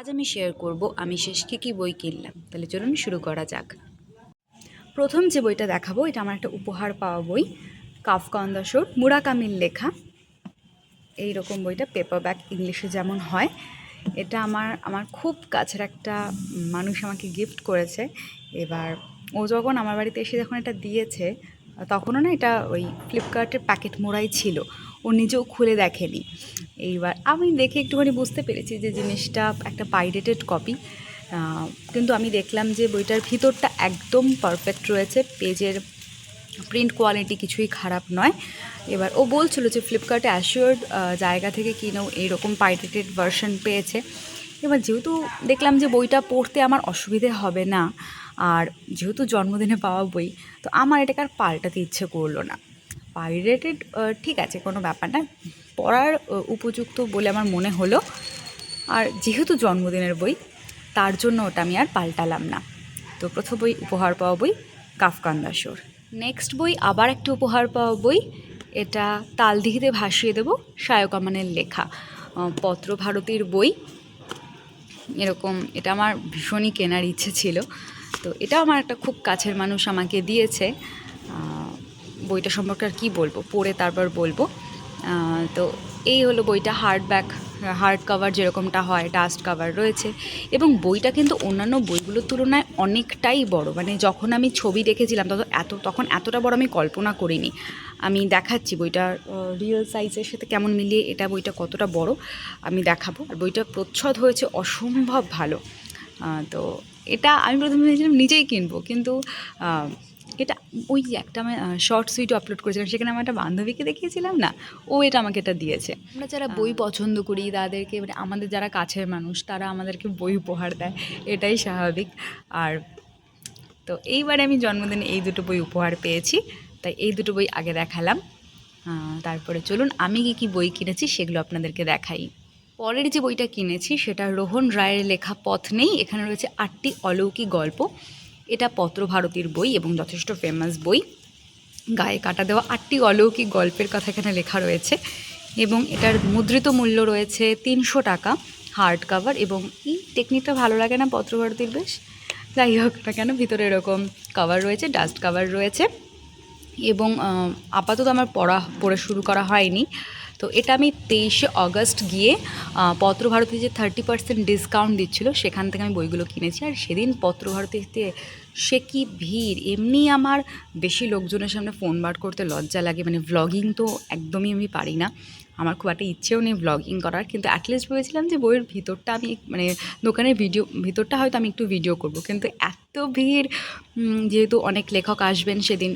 আজ আমি শেয়ার করব আমি শেষ কী কী বই কিনলাম। তাহলে চলুন শুরু করা যাক। প্রথম যে বইটা দেখাবো, এটা আমার একটা উপহার পাওয়া বই কাফকা অন দ্য শোর মুরাকামির লেখা। এই রকম বইটা পেপার ব্যাক ইংলিশে যেমন হয়, এটা আমার আমার খুব কাছের একটা মানুষ আমাকে গিফট করেছে। এবার ও যখন আমার বাড়িতে এসে যখন এটা দিয়েছে, তখনও না এটা ওই ফ্লিপকার্টের প্যাকেট মোড়াই ছিল। ও নিজেও খুলে দেখেনি। এইবার আমি দেখে একটুখানি বুঝতে পেরেছি যে জিনিসটা একটা পাইরেটেড কপি কিন্তু আমি দেখলাম যে বইটার ভিতরটা একদম পারফেক্ট রয়েছে, পেজের প্রিন্ট কোয়ালিটি কিছুই খারাপ নয়। এবার ও বলছিল যে ফ্লিপকার্টে অ্যাসিওর্ড জায়গা থেকে কিনেও এইরকম পাইরেটেড ভার্সন পেয়েছে। এবার যেহেতু দেখলাম যে বইটা পড়তে আমার অসুবিধে হবে না, আর যেহেতু জন্মদিনে পাওয়া বই, তো আমার এটাকে আর পাল্টাতে ইচ্ছে করল না। পাইরেটেড ঠিক আছে, কোনো ব্যাপার না। পড়ার উপযুক্ত বলে আমার মনে হলো। আর যেহেতু জন্মদিনের বই, তার জন্য ওটা আমি আর পাল্টালাম না। তো প্রথম বই উপহার পাওয়া বই কাফকান্দাসোর নেক্সট বই, আবার একটা উপহার পাওয়া বই, এটা তালদিঘিতে ভাসিয়ে দেব সায়ক আমানের লেখা। পত্র ভারতীর বই। এরকম, এটা আমার ভীষণই কেনার ইচ্ছে ছিল। তো এটা আমার একটা খুব কাছের মানুষ আমাকে দিয়েছে। বইটা সম্পর্কে আর কী বলব? পড়ে তারপর বলব। তো এই হলো বইটা হার্ড ব্যাক হার্ড কভার যেরকমটা হয় ডাস্ট কভার রয়েছে। এবং বইটা কিন্তু অন্যান্য বইগুলোর তুলনায় অনেকটাই বড়। মানে যখন আমি ছবি দেখেছিলাম, তত এত, তখন এতটা বড় আমি কল্পনা করিনি। আমি দেখাচ্ছি বইটার রিয়েল সাইজের সাথে কেমন মিলিয়ে এটা বইটা কতটা বড়, আমি দেখাবো। আর বইটা প্রচ্ছদ হয়েছে অসম্ভব ভালো। তো এটা আমি প্রথমে ভেবেছিলাম নিজেই কিনবো। কিন্তু এটা ওই যে একটা আমি শর্ট সুইট আপলোড করেছিলাম সেখানে আমার একটা বান্ধবীকে দেখিয়েছিলাম না? ও এটা আমাকে এটা দিয়েছে। আমরা যারা বই পছন্দ করি তাদেরকে মানে আমাদের যারা কাছের মানুষ তারা আমাদেরকে বই উপহার দেয়। এটাই স্বাভাবিক। আর তো এইবারে আমি জন্মদিনে এই দুটো বই উপহার পেয়েছি তাই এই দুটো বই আগে দেখালাম। তারপরে চলুন আমি কি কি বই কিনেছি সেগুলো আপনাদেরকে দেখাই। পরের যে বইটা কিনেছি সেটা রোহন রায়ের লেখা পথ নেই এখানে রয়েছে আটটি অলৌকিক গল্প। এটা পত্রভারতীর বই এবং যথেষ্ট ফেমাস বই। গায়ে কাটা দেওয়া আটটি অলৌকিক গল্পের কথা এখানে লেখা রয়েছে এবং এটার মুদ্রিত মূল্য রয়েছে তিনশো টাকা হার্ড কাভার এবং এই টেকনিকটা ভালো লাগে না পত্রভারতীর বেশ? যাই হোক না কেন, ভিতরে এরকম কাভার রয়েছে ডাস্ট কাভার রয়েছে এবং আপাতত আমার পড়া, পড়ে শুরু করা হয়নি। তো এটা আমি তেইশে অগস্ট গিয়ে পত্রভারতী যে থার্টি পার্সেন্ট ডিসকাউন্ট দিচ্ছিল, সেখান থেকে আমি বইগুলো কিনেছি। আর সেদিন পত্রভারতীতে সে কি ভিড়? এমনি আমার বেশি লোকজনের সামনে ফোন বার করতে লজ্জা লাগে। মানে ভ্লগিং তো একদমই আমি পারি না। আমার খুব একটা ইচ্ছেও নেই ভ্লগিং করার, কিন্তু অ্যাটলিস্ট ভেবেছিলাম যে বইয়ের ভিতরটা আমি মানে দোকানের ভিডিও ভিতরটা হয়তো আমি একটু ভিডিও করব। কিন্তু এত ভিড় যেহেতু অনেক লেখক আসবেন সেদিন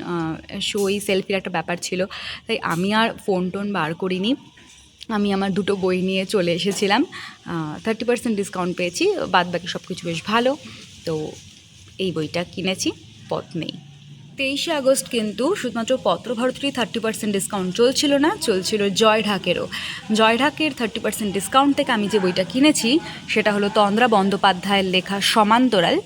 শোই সেলফির একটা ব্যাপার ছিল, তাই আমি আর ফোন টোন বার করিনি। আমি আমার দুটো বই নিয়ে চলে এসেছিলাম থার্টি পার্সেন্ট ডিসকাউন্ট পেয়েছি বাদ বাকি সব কিছু বেশ ভালো, তো এই বইটা কিনেছি, পথ নেই। তেইশে আগস্ট কিন্তু শুধুমাত্র পত্রভারতীরই থার্টি পার্সেন্ট ডিসকাউন্ট চলছিল না, চলছিল জয় ঢাকেরও জয় ঢাকের থার্টি পার্সেন্ট ডিসকাউন্ট থেকে আমি যে বইটা কিনেছি, সেটা হলো তন্দ্রা বন্দ্যোপাধ্যায়ের লেখা সমান্তরাল।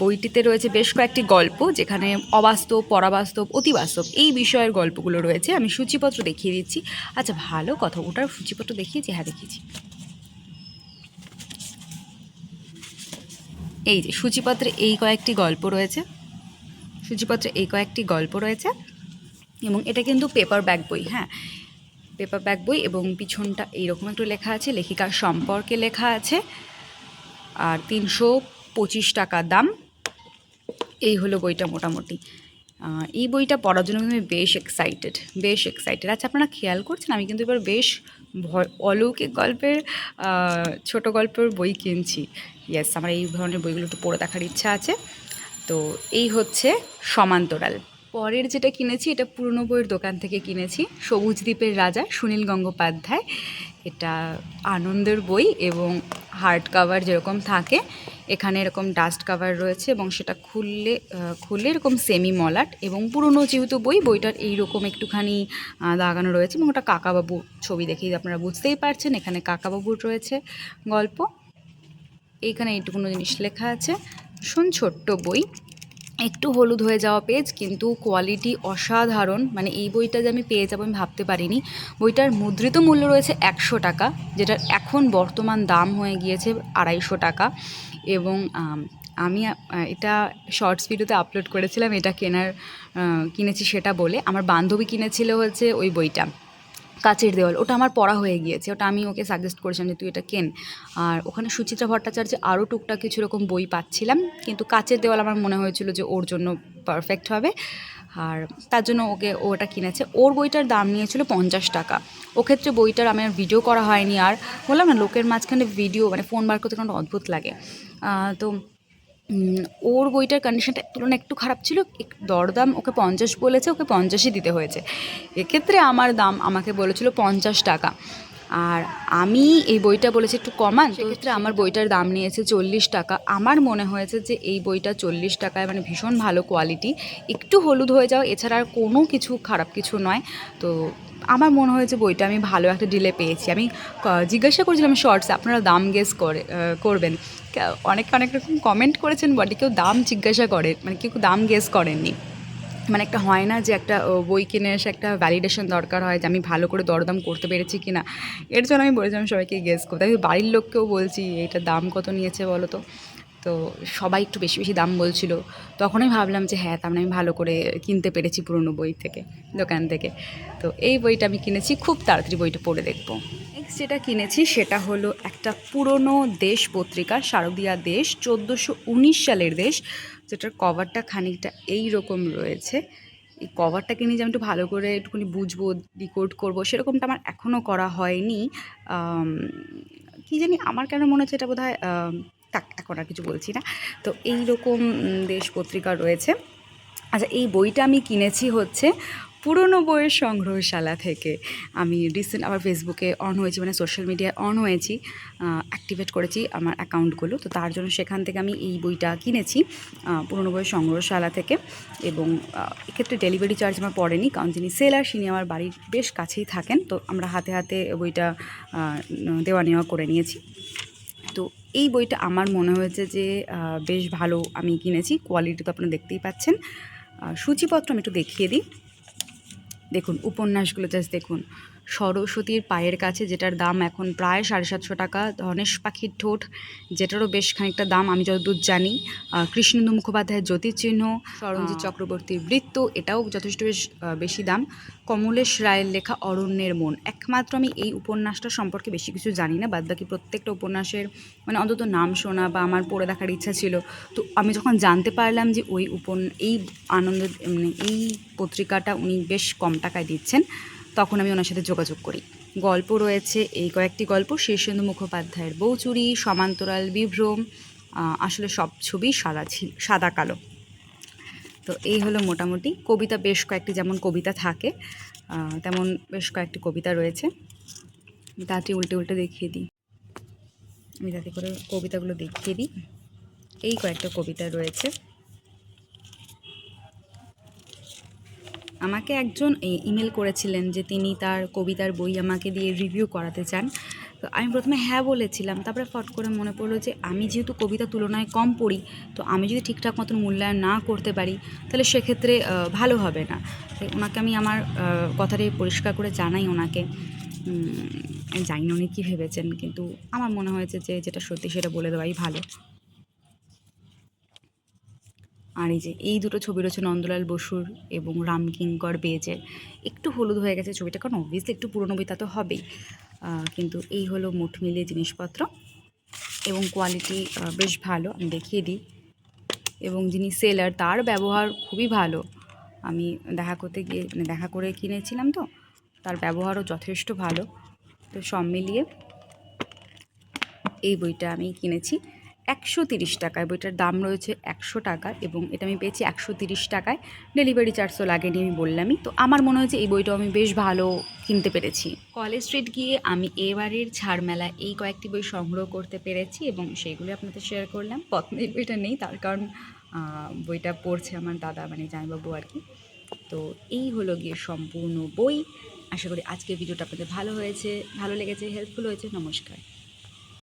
বইটিতে রয়েছে বেশ কয়েকটি গল্প, যেখানে অবাস্তব, পরাবাস্তব, অতিবাস্তব এই বিষয়ের গল্পগুলো রয়েছে। আমি সূচিপত্র দেখিয়ে দিচ্ছি। আচ্ছা ভালো কথা, ওটার সূচিপত্র দেখিয়েছি হ্যাঁ দেখিয়েছি। এই যে সূচিপত্রে এই কয়েকটি গল্প রয়েছে। সূচিপত্রে এই কয়েকটি গল্প রয়েছে এবং এটা কিন্তু পেপার ব্যাক বই হ্যাঁ? পেপার ব্যাক বই এবং পিছনটা এইরকম একটু লেখা আছে, লেখিকার সম্পর্কে লেখা আছে। আর তিনশো পঁচিশ টাকা দাম। এই হলো বইটা মোটামুটি। এই বইটা পড়ার জন্য কিন্তু আমি বেশ এক্সাইটেড বেশ এক্সাইটেড আচ্ছা আপনারা খেয়াল করছেন, আমি কিন্তু এবার বেশ অলৌকিক গল্পের ছোট গল্পের বই কিনছি। ইয়েস আমার এই ধরনের বইগুলো একটু পড়ে দেখার ইচ্ছা আছে। তো এই হচ্ছে সমান্তরাল। পরের যেটা কিনেছি, এটা পুরনো বইয়ের দোকান থেকে কিনেছি, সবুজ দ্বীপের রাজা সুনীল গঙ্গোপাধ্যায়। এটা আনন্দের বই এবং হার্ড কাভার যেরকম থাকে, এখানে এরকম ডাস্ট কাভার রয়েছে এবং সেটা খুললে খুললে এরকম সেমি মলাট এবং পুরনো যেহেতু বই, বইটার এইরকম একটুখানি দাগানো রয়েছে এবং ওটা কাকাবাবু ছবি দেখেই আপনারা বুঝতেই পারছেন, এখানে কাকাবাবুর রয়েছে গল্প। এইখানে এইটুকুনো জিনিস লেখা আছে। ভীষণ ছোট্ট বই। একটু হলুদ হয়ে যাওয়া পেজ, কিন্তু কোয়ালিটি অসাধারণ। মানে এই বইটা যে আমি পেয়ে যাব আমি ভাবতে পারিনি। বইটার মুদ্রিত মূল্য রয়েছে একশো টাকা, যেটার এখন বর্তমান দাম হয়ে গিয়েছে আড়াইশো টাকা। এবং, আমি এটা শর্টস ভিডিওতে আপলোড করেছিলাম, এটা কেনার কিনেছি সেটা বলে। আমার বান্ধবী কিনেছিল হচ্ছে ওই বইটা। কাচের দেওয়াল, ওটা আমার পড়া হয়ে গিয়েছে, ওটা আমি ওকে সাজেস্ট করেছিলাম যে তুই এটা কেন। আর ওখানে সুচিত্রা ভট্টাচার্য আরও টুকটাক কিছু রকম বই পাচ্ছিলাম, কিন্তু কাচের দেওয়াল আমার মনে হয়েছিল যে ওর জন্য পারফেক্ট হবে। আর তার জন্য ওকে ওটা কিনেছে। ওর বইটার দাম নিয়েছিল পঞ্চাশ টাকা। ও ক্ষেত্রে বইটার আমার ভিডিও করা হয়নি, আর বললাম না, লোকের মাঝখানে ভিডিও মানে ফোন বার করতে কোনো অদ্ভুত লাগে। তো ওর বইটার কন্ডিশনটা তুলনা একটু খারাপ ছিল। দরদাম ওকে পঞ্চাশ বলেছে, ওকে পঞ্চাশই দিতে হয়েছে। এক্ষেত্রে আমার দাম আমাকে বলেছিল পঞ্চাশ টাকা। আর আমি এই বইটা বলেছি একটু কমান সেক্ষেত্রে আমার বইটার দাম নিয়েছে চল্লিশ টাকা। আমার মনে হয়েছে যে এই বইটা চল্লিশ টাকায় মানে ভীষণ ভালো কোয়ালিটি একটু হলুদ হয়ে যাও, এছাড়া আর কোনো কিছু খারাপ কিছু নয়। তো আমার মনে হয়েছে বইটা আমি ভালো একটা ডিলে পেয়েছি। আমি জিজ্ঞাসা করেছিলাম শর্টস, আপনারা দাম গেস করে করবেন। অনেকে, অনেক রকম কমেন্ট করেছেন বটে কেউ দাম জিজ্ঞাসা করে মানে কেউ দাম গেস করেননি। মানে একটা হয় না যে একটা বই কিনে এসে একটা ভ্যালিডেশন দরকার হয় যে আমি ভালো করে দরদাম করতে পেরেছি কি না এর জন্য আমি বলেছিলাম সবাইকে গেস করতে। আমি বাড়ির লোককেও বলছি, এইটার দাম কত নিয়েছে বলো তো? তো সবাই একটু বেশি বেশি দাম বলছিল। তখনই ভাবলাম যে হ্যাঁ তার মানে আমি ভালো করে কিনতে পেরেছি পুরনো বই থেকে, দোকান থেকে। তো এই বইটা আমি কিনেছি, খুব তাড়াতাড়ি বইটা পড়ে দেখব। নেক্সট যেটা কিনেছি সেটা হলো একটা পুরনো দেশ পত্রিকা, শারদীয়া দেশ, চোদ্দোশো উনিশ সালের দেশ, যেটার কভারটা খানিকটা এই রকম রয়েছে। এই কভারটা কিনে যে আমি একটু ভালো করে একটুখানি বুঝব ডিকোড করব, সেরকমটা আমার এখনও করা হয়নি। কি জানি আমার কেন মনে হচ্ছে এটা বোধ হয় তাক, এখন আর কিছু বলছি না। তো এই রকম দেশ পত্রিকা রয়েছে। আচ্ছা এই বইটা আমি কিনেছি হচ্ছে পুরনো বইয়ের সংগ্রহশালা থেকে। আমি রিসেন্ট আবার ফেসবুকে অন হয়েছি মানে সোশ্যাল মিডিয়ায় অন হয়েছি অ্যাক্টিভেট করেছি আমার অ্যাকাউন্টগুলো তো তার জন্য সেখান থেকে আমি এই বইটা কিনেছি পুরনো বইয়ের সংগ্রহশালা থেকে। এবং এক্ষেত্রে ডেলিভারি চার্জ আমার পড়েনি, কারণ যিনি সেলার তিনি আমার বাড়ির বেশ কাছেই থাকেন। তো আমরা হাতে হাতে বইটা দেওয়া নেওয়া করে নিয়েছি। এই বইটা আমার মনে হয়েছে যে বেশ ভালো আমি কিনেছি। কোয়ালিটি তো আপনারা দেখতেই পাচ্ছেন। সূচিপত্র আমি একটু দেখিয়ে দিই। দেখুন, উপন্যাসগুলো জাস্ট দেখুন। সরস্বতীর পায়ের কাছে যেটার দাম এখন প্রায় সাড়ে সাতশো টাকা। ধনেশ পাখির ঠোঁট যেটারও বেশ খানিকটা দাম আমি যতদূর জানি। কৃষ্ণেন্দু মুখোপাধ্যায়ের জ্যোতির্চিহ্ন সরঞ্জিৎ চক্রবর্তীর বৃত্ত এটাও যথেষ্ট বেশ বেশি দাম। কমলেশ রায়ের লেখা অরণ্যের মন একমাত্র আমি এই উপন্যাসটা সম্পর্কে বেশি কিছু জানি না বাদবাকি প্রত্যেকটা উপন্যাসের মানে অন্তত নাম শোনা বা আমার পড়ে দেখার ইচ্ছা ছিল। তো আমি যখন জানতে পারলাম যে ওই উপন এই আনন্দ মানে এই পত্রিকাটা উনি বেশ কম টাকায় দিচ্ছেন তখন আমি ওনার সাথে যোগাযোগ করি। গল্প রয়েছে, এই কয়েকটি গল্প, শীর্ষেন্দু মুখোপাধ্যায়ের বৌচুরি, সমান্তরাল বিভ্রম আসলে সব ছবি সাদা ছিল সাদা কালো। তো এই হলো মোটামুটি, কবিতা বেশ কয়েকটি যেমন কবিতা থাকে তেমন বেশ কয়েকটি কবিতা রয়েছে। তাতে উল্টে উল্টে দেখিয়ে দিই। আমি যাতে করে কবিতাগুলো দেখিয়ে দিই। এই কয়েকটা কবিতা রয়েছে। আমাকে একজন ইমেল করেছিলেন যে তিনি তার কবিতার বই আমাকে দিয়ে রিভিউ করাতে চান। তো আমি প্রথমে হ্যাঁ বলেছিলাম, তারপরে ফট করে মনে পড়ল যে আমি যেহেতু কবিতা তুলনায় কম পড়ি, তো আমি যদি ঠিকঠাক মতন মূল্যায়ন না করতে পারি, তাহলে সেক্ষেত্রে ভালো হবে না। ওনাকে আমি আমার কথাটি পরিষ্কার করে জানাই ওনাকে। জানি উনি কী ভেবেছেন, কিন্তু আমার মনে হয়েছে যে যেটা সত্যি সেটা বলে দেওয়াই ভালো। আর এই যে, এই দুটো ছবি রয়েছে নন্দলাল বসুর এবং রামকিঙ্কর বেজের একটু হলুদ হয়ে গেছে ছবিটা, কারণ অবভিয়াসলি একটু পুরনো বই তা তো হবেই। কিন্তু এই হলো মুঠ মিলিয়ে জিনিসপত্র এবং কোয়ালিটি বেশ ভালো, আমি দেখিয়ে দিই। এবং যিনি সেলার তার ব্যবহার খুবই ভালো। আমি দেখা করতে গিয়ে মানে দেখা করে কিনেছিলাম তো, তার ব্যবহারও যথেষ্ট ভালো। তো সব মিলিয়ে এই বইটা আমি কিনেছি। একশো তিরিশ টাকায়, বইটার দাম রয়েছে একশো টাকা এবং এটা আমি পেয়েছি একশো তিরিশ টাকায়। ডেলিভারি চার্জও লাগেনি আমি বললামই। তো আমার মনে হয়েছে এই বইটাও আমি বেশ ভালো কিনতে পেরেছি। কলেজ স্ট্রিট গিয়ে আমি এবারের ছাড় মেলা এই কয়েকটি বই সংগ্রহ করতে পেরেছি এবং সেইগুলো আপনাদের শেয়ার করলাম। এই বইটা নেই, তার কারণ বইটা পড়ছে আমার দাদা মানে জামাইবাবু আর কি। তো এই হলো গিয়ে সম্পূর্ণ বই। আশা করি আজকের ভিডিওটা আপনাদের ভালো হয়েছে, ভালো লেগেছে হেল্পফুল হয়েছে, নমস্কার।